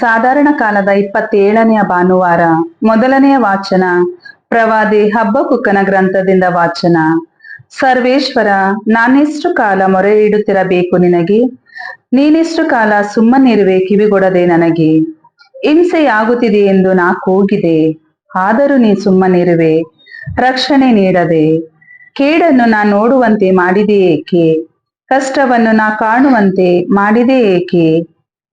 ಸಾಧಾರಣ ಕಾಲದ ಇಪ್ಪತ್ತೇಳನೆಯ ಭಾನುವಾರ, ಮೊದಲನೆಯ ವಾಚನ, ಪ್ರವಾದಿ ಹಬ್ಬಕುಕ್ಕನ ಗ್ರಂಥದಿಂದ ವಾಚನ. ಸರ್ವೇಶ್ವರ, ನಾನೆಷ್ಟು ಕಾಲ ಮೊರೆ ಇಡುತ್ತಿರಬೇಕು ನಿನಗೆ? ನೀನೆಷ್ಟು ಕಾಲ ಸುಮ್ಮನಿರುವೆ ಕಿವಿಗೊಡದೆ ನನಗೆ? ಹಿಂಸೆಯಾಗುತ್ತಿದೆ ಎಂದು ನಾ ಕೂಗಿದೆ ಆದರೂ ನೀ ಸುಮ್ಮನಿರುವೆ, ರಕ್ಷಣೆ ನೀಡದೆ. ಕೇಡನ್ನು ನಾ ನೋಡುವಂತೆ ಮಾಡಿದೆ ಏಕೆ? ಕಷ್ಟವನ್ನು ನಾ ಕಾಣುವಂತೆ ಮಾಡಿದೆ ಏಕೆ?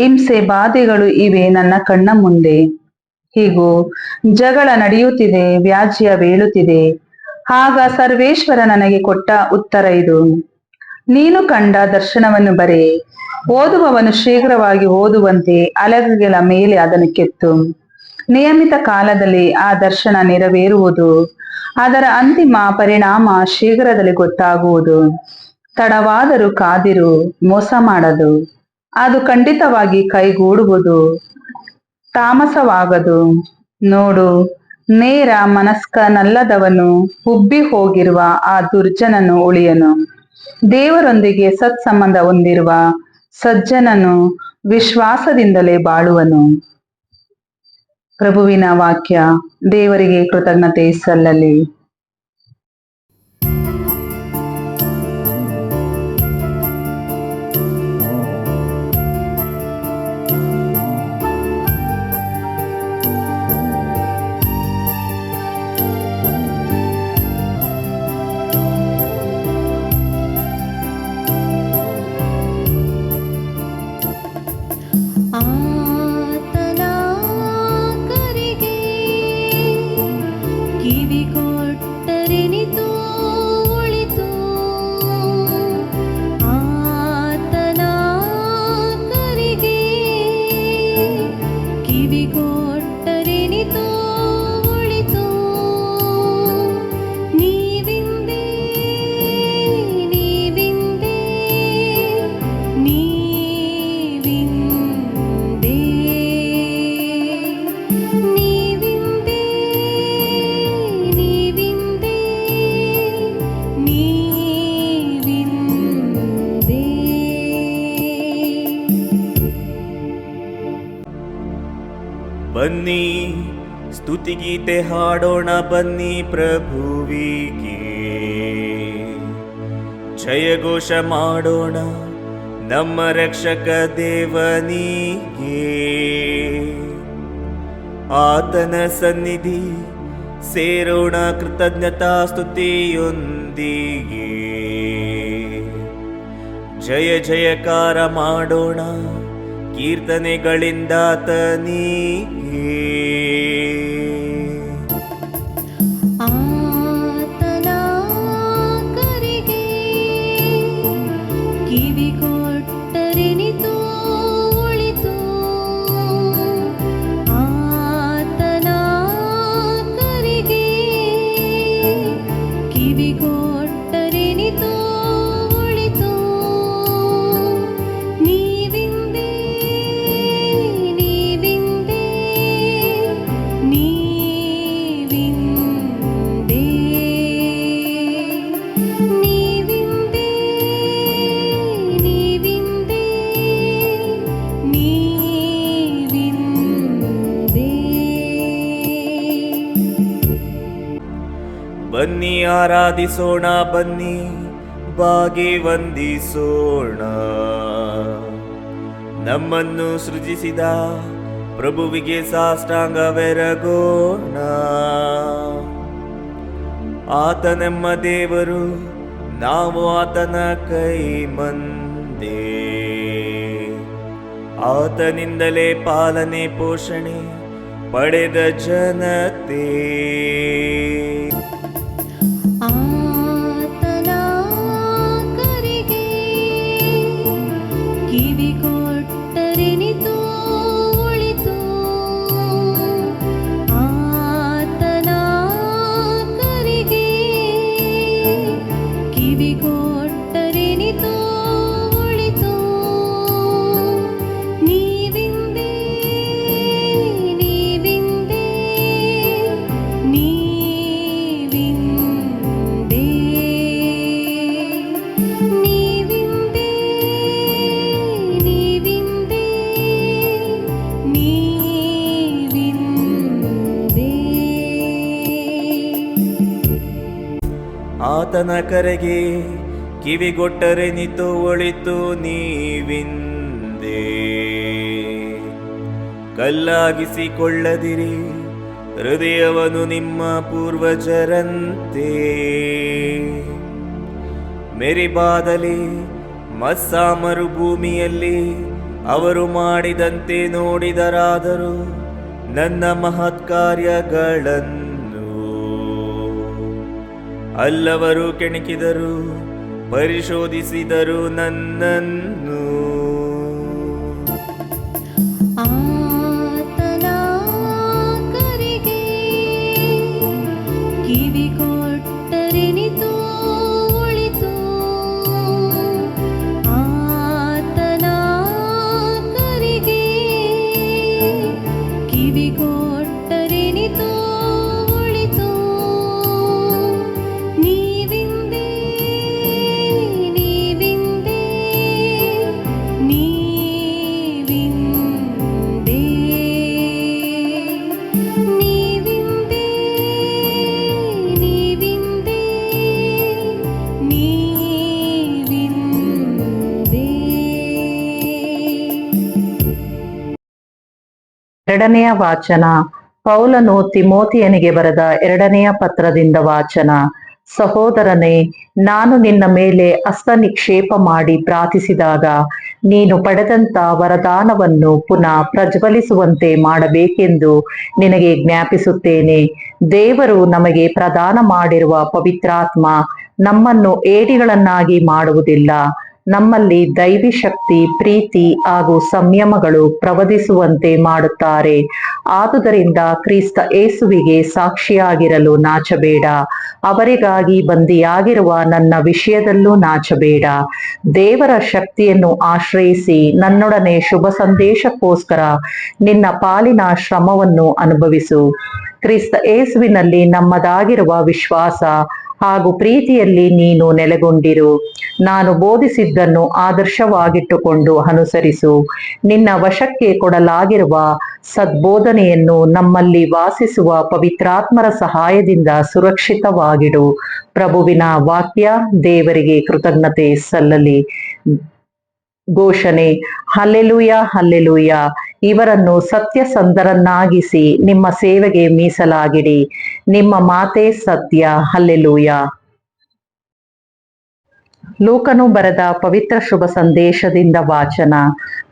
ಹಿಂಸೆ ಬಾಧೆಗಳು ಇವೆ ನನ್ನ ಕಣ್ಣ ಮುಂದೆ. ಹೀಗೂ, ಜಗಳ ನಡೆಯುತ್ತಿದೆ, ವ್ಯಾಜ್ಯ ಬೀಳುತ್ತಿದೆ. ಆಗ ಸರ್ವೇಶ್ವರ ನನಗೆ ಕೊಟ್ಟ ಉತ್ತರ ಇದು. ನೀನು ಕಂಡ ದರ್ಶನವನ್ನು ಬರೆ. ಓದುವವನು ಶೀಘ್ರವಾಗಿ ಓದುವಂತೆ ಅಲಗುಗಳ ಮೇಲೆ ಅದನ್ನು ಕೆತ್ತು. ನಿಯಮಿತ ಕಾಲದಲ್ಲಿ ಆ ದರ್ಶನ ನೆರವೇರುವುದು, ಅದರ ಅಂತಿಮ ಪರಿಣಾಮ ಶೀಘ್ರದಲ್ಲಿ ಗೊತ್ತಾಗುವುದು. ತಡವಾದರೂ ಕಾದಿರು, ಮೋಸ ಮಾಡದು. ಅದು ಖಂಡಿತವಾಗಿ ಕೈಗೂಡುವುದು. ತಾಮಸವಾಗದು. ನೋಡು, ನೇರ ಮನಸ್ಕನಲ್ಲದವನು ಹುಬ್ಬಿ ಹೋಗಿರುವ ಆ ದುರ್ಜನನು ಉಳಿಯನು. ದೇವರೊಂದಿಗೆ ಸತ್ಸಂಬಂಧ ಹೊಂದಿರುವ ಸಜ್ಜನನು ವಿಶ್ವಾಸದಿಂದಲೇ ಬಾಳುವನು. ಪ್ರಭುವಿನ ವಾಕ್ಯ, ದೇವರಿಗೆ ಕೃತಜ್ಞತೆ ಸಲ್ಲಲಿ. ಬನ್ನಿ, ಸ್ತುತಿಗೀತೆ ಹಾಡೋಣ ಬನ್ನಿ ಪ್ರಭುವಿಗೆ ಜಯಘೋಷ ಮಾಡೋಣ, ನಮ್ಮ ರಕ್ಷಕ ದೇವನಿಗೆ ಆತನ ಸನ್ನಿಧಿ ಸೇರೋಣ ಕೃತಜ್ಞತಾ ಸ್ತುತಿಯೊಂದಿಗೆ. ಜಯ ಜಯಕಾರ ಮಾಡೋಣ ಕೀರ್ತನೆಗಳಿಂದ ಬನ್ನಿ, ಆರಾಧಿಸೋಣ, ಬನ್ನಿ, ಬಾಗಿ ವಂದಿಸೋಣ. ನಮ್ಮನ್ನು ಸೃಜಿಸಿದ ಪ್ರಭುವಿಗೆ ಸಾಷ್ಟಾಂಗವೆರಗೋಣ. ಆತನೆಮ್ಮ ದೇವರು, ನಾವು ಆತನ ಕೈ ಮಂದೆ. ಆತನಿಂದಲೇ ಪಾಲನೆ, ಪೋಷಣೆ ಪಡೆದ ಜನತೆ. ಆತನ ಕರೆಗೆ ಕಿವಿಗೊಟ್ಟರೆನಿತು ಒಳಿತು ನೀವಿಂದೇ. ಕಲ್ಲಾಗಿಸಿಕೊಳ್ಳದಿರಿ ಹೃದಯವನು ನಿಮ್ಮ ಪೂರ್ವಜರಂತೆ. ಮೆರಿಬಾದಲಿ ಮಸ್ಸಾ ಮರುಭೂಮಿಯಲ್ಲಿ ಅವರು ಮಾಡಿದಂತೆ ನೋಡಿದರಾದರೂ ನನ್ನ ಮಹತ್ ಕಾರ್ಯಗಳನ್ನು ಅಲ್ಲವರು ಕೆಣಕಿದರು ಪರಿಶೋಧಿಸಿದರು ನನ್ನನ್ನು. ಎರಡನೆಯ ವಾಚನ. ಪೌಲನು ತಿಮೋತಿಯನಿಗೆ ಬರೆದ ಎರಡನೆಯ ಪತ್ರದಿಂದ ವಾಚನ. ಸಹೋದರನೇ, ನಾನು ನಿನ್ನ ಮೇಲೆ ಅಸ್ತ ನಿಕ್ಷೇಪ ಮಾಡಿ ಪ್ರಾರ್ಥಿಸಿದಾಗ ನೀನು ಪಡೆದಂತ ವರದಾನವನ್ನು ಪುನಃ ಪ್ರಜ್ವಲಿಸುವಂತೆ ಮಾಡಬೇಕೆಂದು ನಿನಗೆ ಜ್ಞಾಪಿಸುತ್ತೇನೆ. ದೇವರು ನಮಗೆ ಪ್ರದಾನ ಮಾಡಿರುವ ಪವಿತ್ರಾತ್ಮ ನಮ್ಮನ್ನು ಏಡಿಗಳನ್ನಾಗಿ ಮಾಡುವುದಿಲ್ಲ. ನಮ್ಮಲ್ಲಿ ದೈವಿ ಶಕ್ತಿ, ಪ್ರೀತಿ ಹಾಗೂ ಸಂಯಮಗಳು ಪ್ರವದಿಸುವಂತೆ ಮಾಡುತ್ತಾರೆ. ಆದುದರಿಂದ ಕ್ರಿಸ್ತ ಏಸುವಿಗೆ ಸಾಕ್ಷಿಯಾಗಿರಲು ನಾಚಬೇಡ. ಅವರಿಗಾಗಿ ಬಂದಿಯಾಗಿರುವ ನನ್ನ ವಿಷಯದಲ್ಲೂ ನಾಚಬೇಡ. ದೇವರ ಶಕ್ತಿಯನ್ನು ಆಶ್ರಯಿಸಿ ನನ್ನೊಡನೆ ಶುಭ ಸಂದೇಶಕ್ಕೋಸ್ಕರ ನಿನ್ನ ಪಾಲಿನ ಶ್ರಮವನ್ನು ಅನುಭವಿಸು. ಕ್ರಿಸ್ತ ಏಸುವಿನಲ್ಲಿ ನಮ್ಮದಾಗಿರುವ ವಿಶ್ವಾಸ ಹಾಗೂ ಪ್ರೀತಿಯಲ್ಲಿ ನೀನು ನೆಲೆಗೊಂಡಿರು. ನಾನು ಬೋಧಿಸಿದ್ದನ್ನು ಆದರ್ಶವಾಗಿಟ್ಟುಕೊಂಡು ಅನುಸರಿಸು. ನಿನ್ನ ವಶಕ್ಕೆ ಕೊಡಲಾಗಿರುವ ಸದ್ಬೋಧನೆಯನ್ನು ನಮ್ಮಲ್ಲಿ ವಾಸಿಸುವ ಪವಿತ್ರಾತ್ಮರ ಸಹಾಯದಿಂದ ಸುರಕ್ಷಿತವಾಗಿಡು. ಪ್ರಭುವಿನ ವಾಕ್ಯ ದೇವರಿಗೆ ಕೃತಜ್ಞತೆ ಸಲ್ಲಲಿ. ಘೋಷಣೆ. Hallelujah hallelujah. ಇವರನ್ನು ಸತ್ಯಸಂಧರನ್ನಾಗಿಸಿ ನಿಮ್ಮ ಸೇವೆಗೆ ಮೀಸಲಾಗಿಡಿ ನಿಮ್ಮ ಮಾತೆ ಸತ್ಯ. ಹಲ್ಲೆಲೂಯ. ಲೋಕನು ಬರೆದ ಪವಿತ್ರ ಶುಭ ಸಂದೇಶದಿಂದ ವಾಚನ.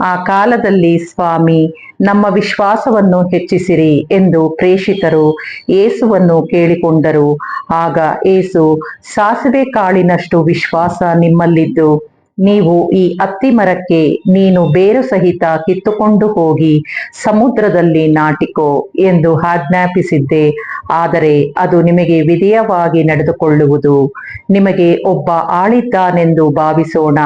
ಆ ಕಾಲದಲ್ಲಿ ಸ್ವಾಮಿ, ನಮ್ಮ ವಿಶ್ವಾಸವನ್ನು ಹೆಚ್ಚಿಸಿರಿ ಎಂದು ಪ್ರೇಷಿತರು ಏಸುವನ್ನು ಕೇಳಿಕೊಂಡರು. ಆಗ ಏಸು ಸಾಸಿವೆ ಕಾಳಿನಷ್ಟು ವಿಶ್ವಾಸ ನಿಮ್ಮಲ್ಲಿದ್ದು. ನೀವು ಈ ಅತ್ತಿ ಮರಕ್ಕೆ ನೀನು ಬೇರು ಸಹಿತ ಕಿತ್ತುಕೊಂಡು ಹೋಗಿ ಸಮುದ್ರದಲ್ಲಿ ನಾಟಿಕೋ ಎಂದು ಆಜ್ಞಾಪಿಸಿದ್ದೆ. ಆದರೆ ಅದು ನಿಮಗೆ ವಿಧೇಯವಾಗಿ ನಡೆದುಕೊಳ್ಳುವುದು. ನಿಮಗೆ ಒಬ್ಬ ಆಳಿದ್ದಾನೆಂದು ಭಾವಿಸೋಣ.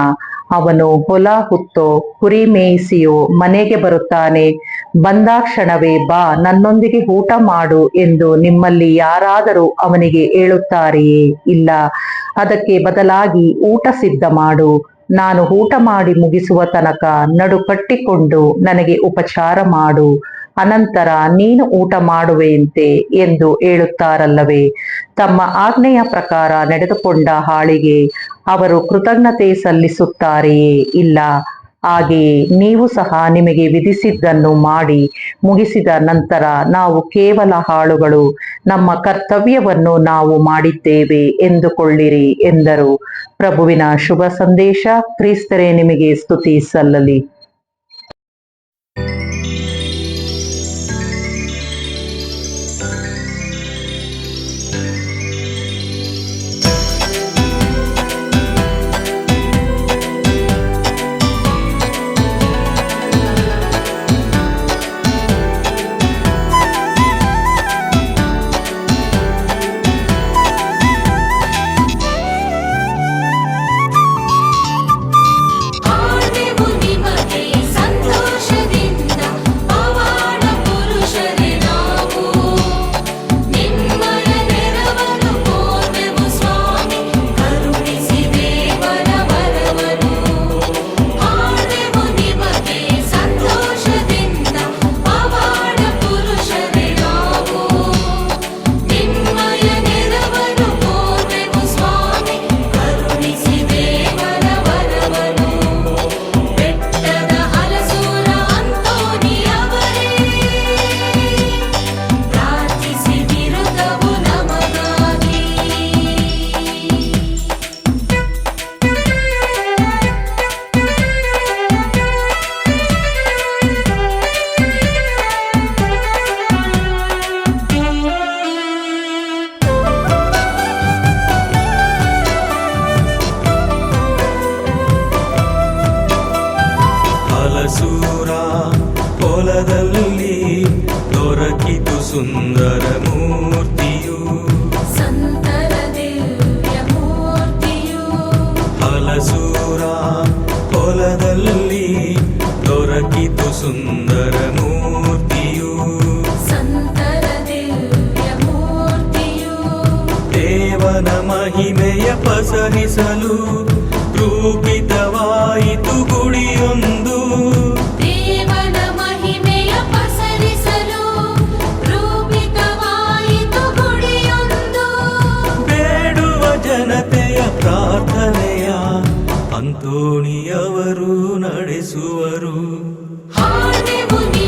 ಅವನು ಹೊಲ ಹುತ್ತೋ, ಕುರಿ ಮೇಯಿಸಿಯೋ, ಮನೆಗೆ ಬರುತ್ತಾನೆ. ಬಂದಾಕ್ಷಣವೇ ಬಾ, ನನ್ನೊಂದಿಗೆ ಊಟ ಮಾಡು ಎಂದು ನಿಮ್ಮಲ್ಲಿ ಯಾರಾದರೂ ಅವನಿಗೆ ಹೇಳುತ್ತಾರೆಯೇ ಇಲ್ಲ. ಅದಕ್ಕೆ ಬದಲಾಗಿ ಊಟ ಸಿದ್ಧ ಮಾಡು. ನಾನು ಊಟ ಮಾಡಿ ಮುಗಿಸುವ ತನಕ ನಡು ಕಟ್ಟಿಕೊಂಡು ನನಗೆ ಉಪಚಾರ ಮಾಡು, ಅನಂತರ ನೀನು ಊಟ ಮಾಡುವೆಯಂತೆ ಎಂದು ಹೇಳುತ್ತಾರಲ್ಲವೇ? ತಮ್ಮ ಆಜ್ಞೆಯ ಪ್ರಕಾರ ನಡೆದುಕೊಂಡ ಹಾಳಿಗೆ ಅವರು ಕೃತಜ್ಞತೆ ಸಲ್ಲಿಸುತ್ತಾರೆಯೇ ಇಲ್ಲ? ಹಾಗೆಯೇ ನೀವು ಸಹ ನಿಮಗೆ ವಿಧಿಸಿದ್ದನ್ನು ಮಾಡಿ ಮುಗಿಸಿದ ನಂತರ ನಾವು ಕೇವಲ ಹಾಳುಗಳು, ನಮ್ಮ ಕರ್ತವ್ಯವನ್ನು ನಾವು ಮಾಡಿದ್ದೇವೆ ಎಂದುಕೊಳ್ಳಿರಿ ಎಂದರು. ಪ್ರಭುವಿನ ಶುಭ ಸಂದೇಶ ಕ್ರಿಸ್ತರೇ ನಿಮಗೆ ಸ್ತುತಿ ಸಲ್ಲಲಿ. ಸುಂದರ ಮೂರ್ತಿಯು ಸಂತರ ದಿವ್ಯ ಮೂರ್ತಿಯು ಹಲಸೂರ ಹೊಲದಲ್ಲಿ ದೊರಕಿತು ಸುಂದರ ಮೂರ್ತಿಯು ಸಂತರ ದಿವ್ಯ ಮೂರ್ತಿಯು ದೇವನ ಮಹಿಮೆಯ ಪಸರಿಸಲು ರೂಪಿತವಾಯಿತು ಗುಡಿಯೊಂದು. ಅಂತೋಣಿಯವರು ನಡೆಸುವರು. ಹಾಡೆ ಮುನಿ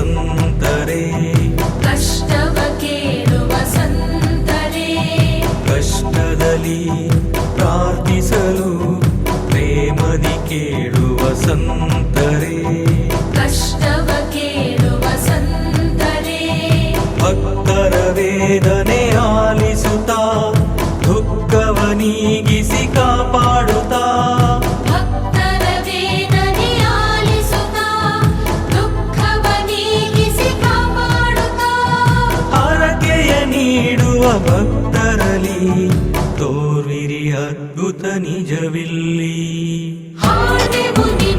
Dun. ನಿಜವಿಲ್ಲಿ. ಹಾಗೆ ಮುನಿ